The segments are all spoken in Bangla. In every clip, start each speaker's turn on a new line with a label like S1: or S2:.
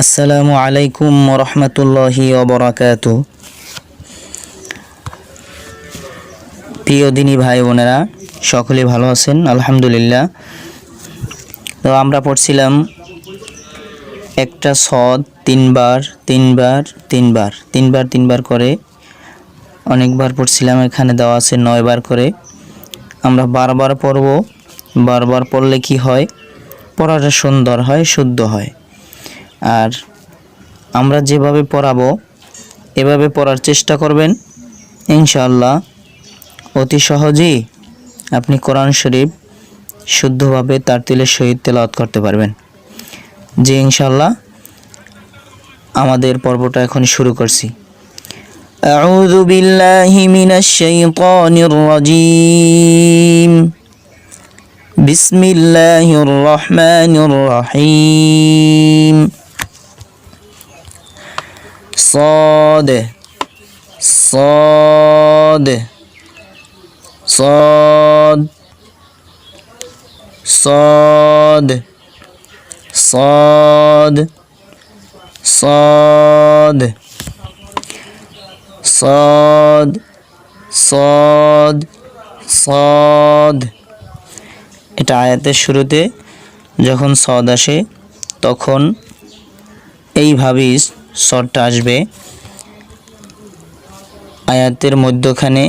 S1: আসসালামু আলাইকুম রহমতুল্লাহি অবরাকাত প্রিয় দিনী ভাই বোনেরা, সকলে ভালো আছেন? আলহামদুলিল্লাহ। তো আমরা পড়ছিলাম একটা সদ তিনবার তিনবার তিনবার তিনবার তিনবার করে। অনেকবার পড়ছিলাম, এখানে দেওয়া আছে নয়বার করে। আমরা বারবার পড়ব, বারবার পড়লে কি হয়? পড়াটা সুন্দর হয়, শুদ্ধ হয়। আর আমরা যেভাবে পড়াবো এভাবে পড়ার চেষ্টা করবেন ইনশাআল্লাহ অতি সহজেই আপনি কোরআন শরীফ শুদ্ধভাবে তার তিলের সহিত তেলাওয়াত করতে পারবেন যে ইনশাআল্লাহ আমাদের পর্বটা এখন শুরু করছি أعوذ بالله من الشيطان الرجيم بسم الله الرحمن الرحيم صاد صاد صاد صاد صاد صاد صاد صاد صاد এটা আয়াতের শুরুতে যখন সদ আসে তখন এইভাবেই শর্টটা আসবে। আয়াতের মধ্যখানে,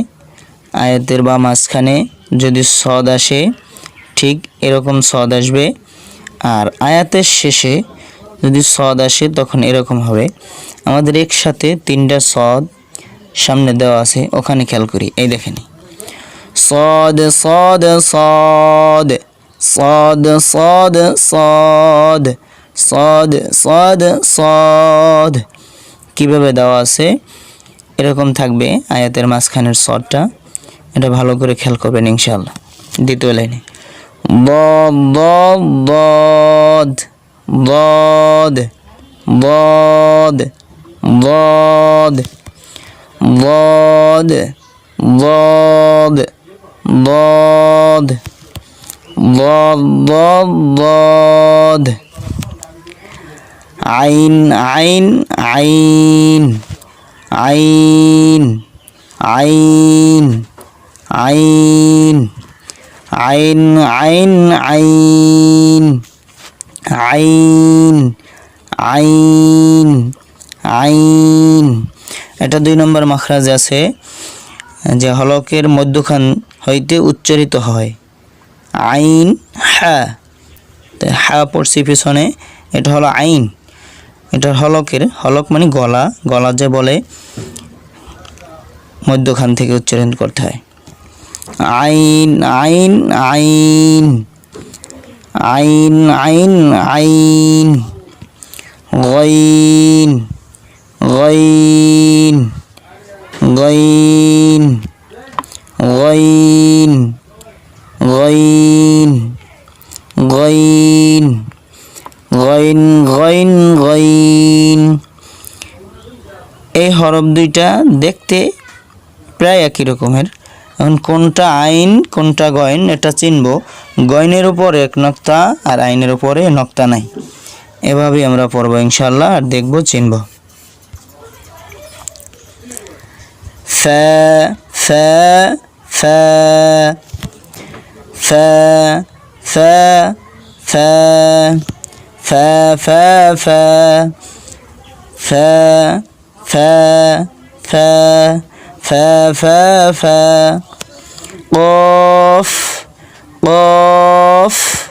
S1: আয়াতের বা মাঝখানে যদি সদ আসে, ঠিক এরকম সদ আসবে। আর আয়াতের শেষে যদি সদ আসে, তখন এরকম হবে। আমাদের একসাথে তিনটা সদ সামনে দেওয়া আছে, ওখানে খেয়াল করি। এই দেখেনি। সদ সদ সদ সদ সদ সদ সদ সদ সদ কীভাবে দেওয়া আছে এরকম থাকবে আয়াতের মাঝখানের সদটা এটা ভালো করে খেয়াল করবেন ইনশাল্লাহ দ্বিতীয় লাইনে দদ দদ দদ দদ দদ দদ দদ দদ দদ দদ আইন আইন আইন আইন আইন আইন আইন আইন আইন আইন আইন আইন এটা দুই নম্বর মাখরাজে আছে যে হলকের মধ্যখান হইতে উচ্চারিত হয় আইন হ্যাঁ হ্যাঁ পড়ছি পিছনে এটা হলো আইন এটা হলকের, হলক মানে গলা গলা যে বলে, মধ্যখান থেকে উচ্চারণ করতে হয়। আইন আইন আইন আইন আইন আইন, গইন গইন গইন গইন গইন গইন গইন গইন এই হরফ দুইটা দেখতে প্রায় একই রকমের এখন কোনটা আইন কোনটা গয়ন এটা চিনব গয়নের উপর এক নক্তা আর আইনের উপরে নক্তা নাই এভাবেই আমরা পড়ব ইনশাল্লাহ আর দেখব চিনব ফ ফ্যা ফ্যা ف ف ف ف ف قاف قاف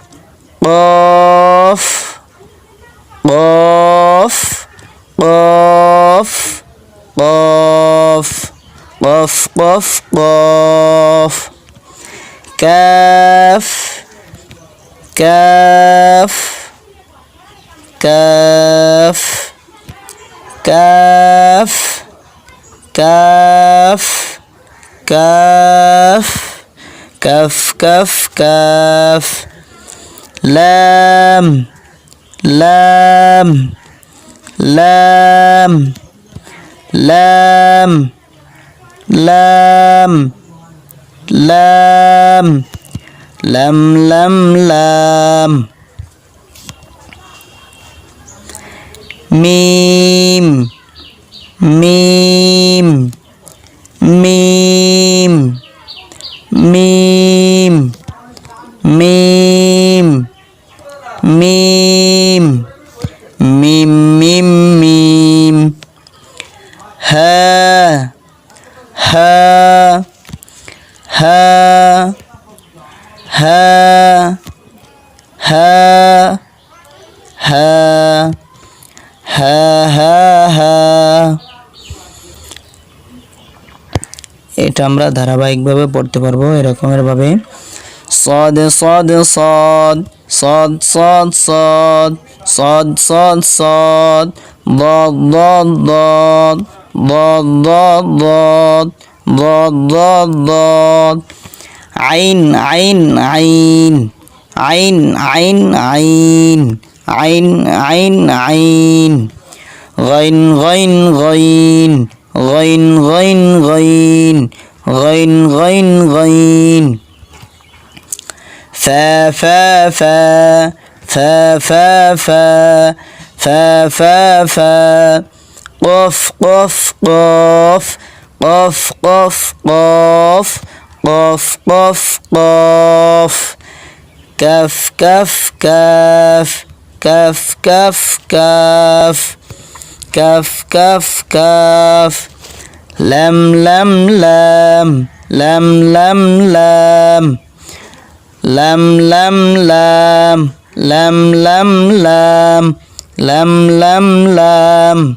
S1: قاف قاف قاف قاف قف قف قاف كاف كاف كاف كاف কাফ কাফ কাফ কাফ কাফ, লাম লাম লাম লাম লাম লাম লাম লাম লাম। মিম। মিম মিম মিম মিম মিম মিম মিম মিম হা হা হা হা হা হা হা হা হা এটা আমরা ধারাবাহিকভাবে পড়তে পারবো এরকমের ভাবে صاد صاد صاد صاد صاد صاد صاد صاد صاد ضاد ضاد ضاد ضاد ضاد ضاد ضاد ضاد ضاد عين عين عين عين عين عين عين عين عين غين غين غين غين غين غين غين غين غين فا فا فا فا فا فا فا فا فا قف قف قف قف قف قف قف قف قف كف كف كاف كف كف كاف كف কাফ কাফ কাফ। লাম লাম লাম। লাম লাম লাম। লাম লাম লাম। লাম লাম লাম। লাম লাম লাম।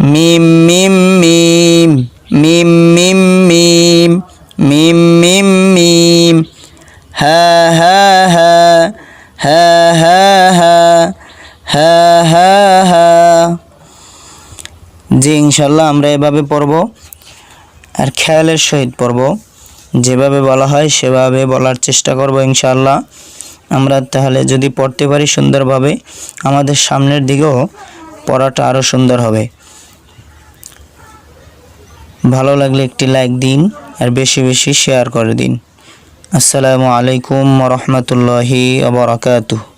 S1: মিম মিম মিম। মিম মিম জি ইনশাল্লাহ আমরা এভাবে পড়ব। আর খেয়ালের সহিত পড়ব। যেভাবে বলা হয় সেভাবে বলার চেষ্টা করব ইনশাল্লাহ আমরা তাহলে যদি পড়তে পারি সুন্দরভাবে, আমাদের সামনের দিকেও পড়াটা আরও সুন্দর হবে। ভালো লাগলে একটি লাইক দিন আর বেশি বেশি শেয়ার করে দিন। আসসালামু আলাইকুম রহমতুল্লাহি আবরাকাতুহ